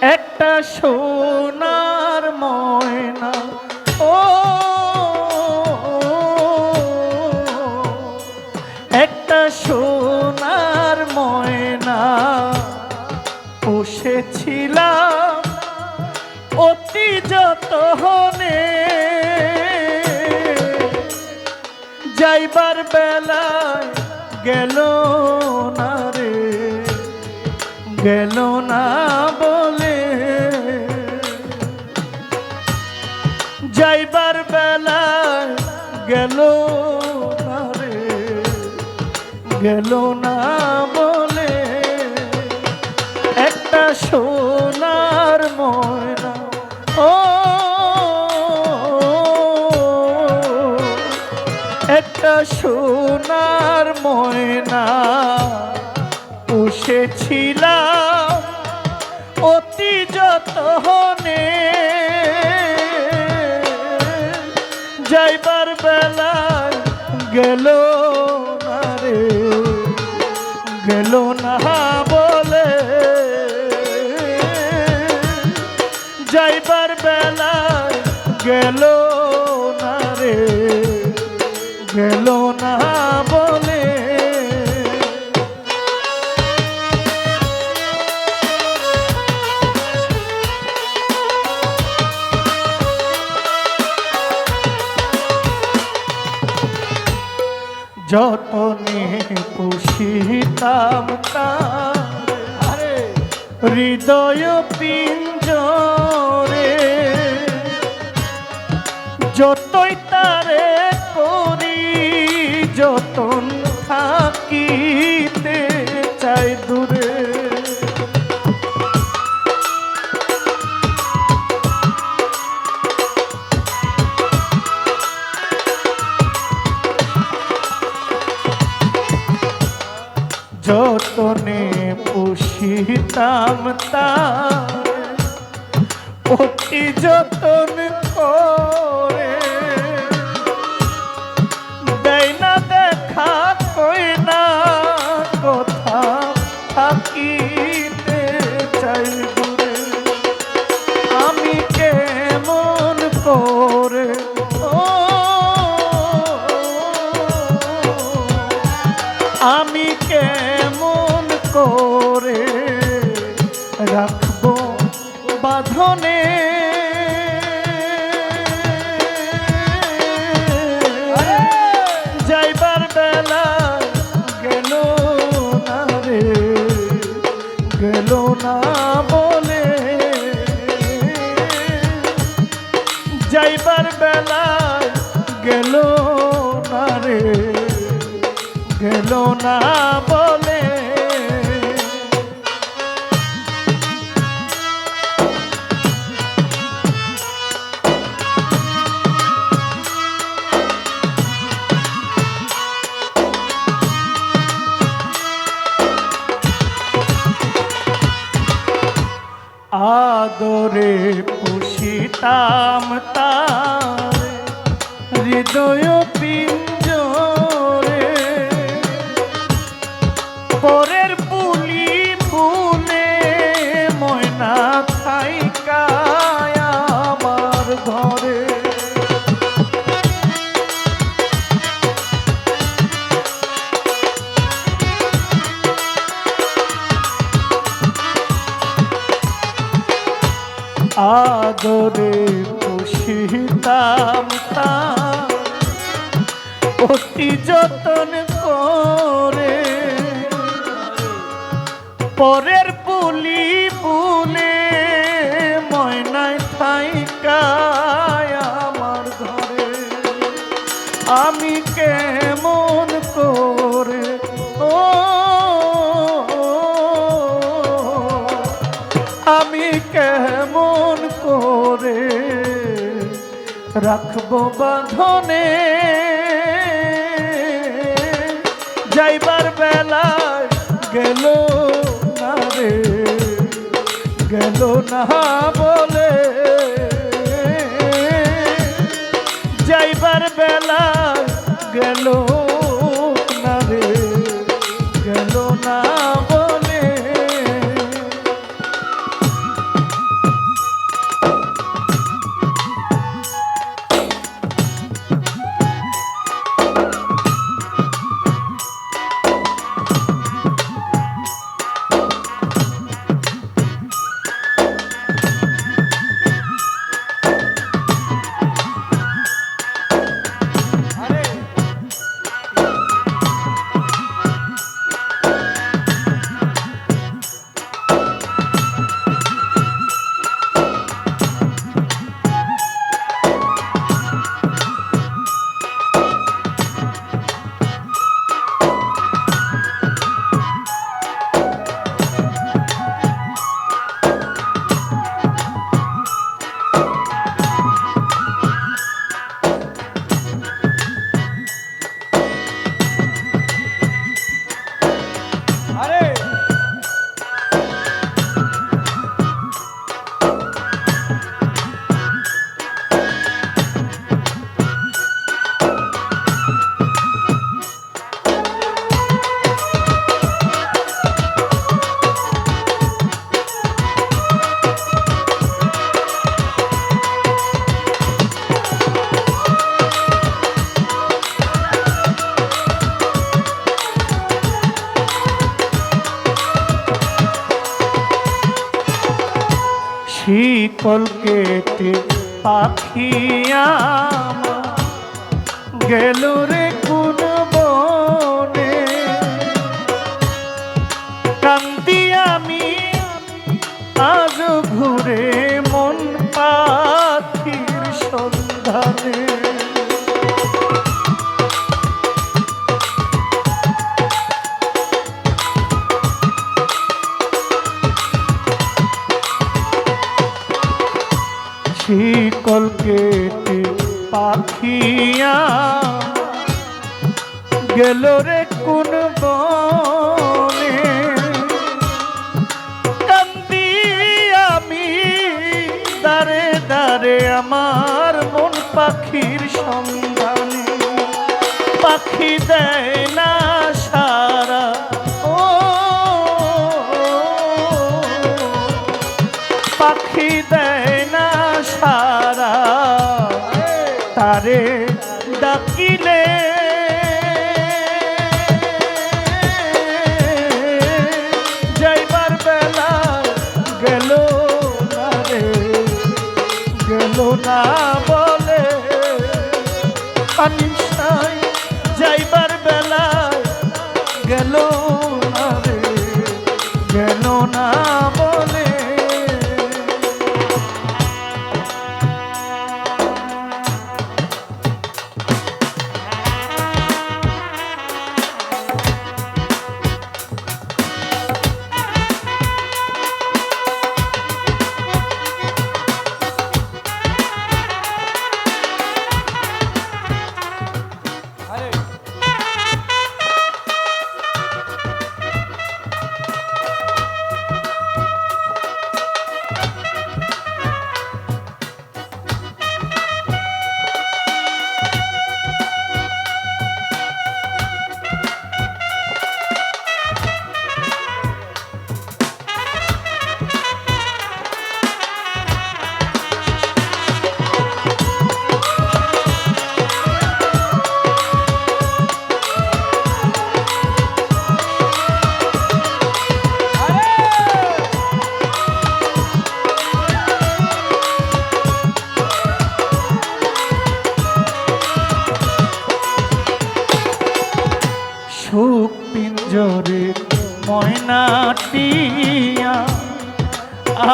একটা সোনার ময়না, ও, একটা সোনার ময়না। পুষেছিলাম অতি যতনে। যাইবার বেলায় গেল না রে, গেল না গেল না বলে, একটা সোনার ময়না। ও, একটা সোনার ময়না। পুষেছিলাম অতি যতনে। যাইবার বেলায় গেল যতনে পুষিতাম আরে হৃদয় পিঞ্জরে যতই তারে যতনে পুষিতাম তার অতি যতন করে যাইবার পুষিতাম তার হৃদয় আদরে পুষিতাম অতি যতন করে পরের পুলি বুলে ময়নায় থাইকায় আমার ঘরে। আমি কেমন রাখব বাঁধনে। যাইবার বেলায় গেল না রে গেল না কেটে পাখি আমার। গেল রে কোন বনে। কান্তি আমি আজ ঘুরে মন পাখির সন্ধানে। শিকল কেটে পাখিয়া গেল রে কোন বনে। কান্দি আমি দারে দারে আমার মন পাখির সন্ধানে। পাখি দেয় না তারে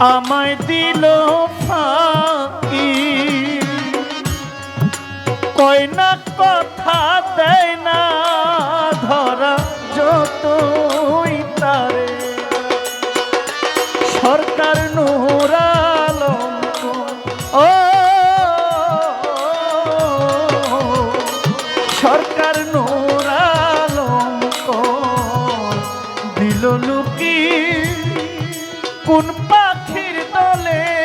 আমায় দিল ফাঁকি। কয় না কথা দেয় না, ধরা তারে। সরকার নুরালম ও, সরকার নুরালম দিল লুকি কোন পাখির দলে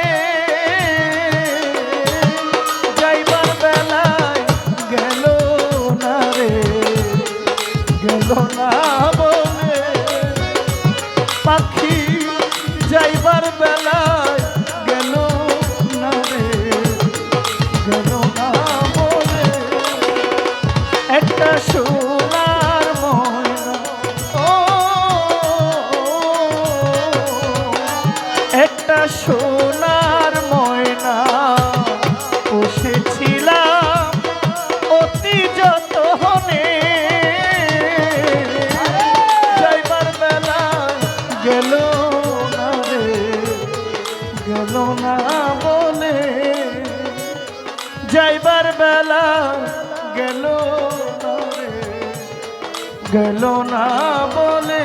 গেল না বলে।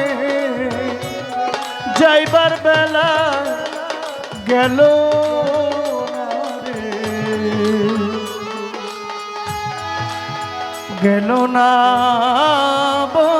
যাইবার বেলা গেল গেল না বলে।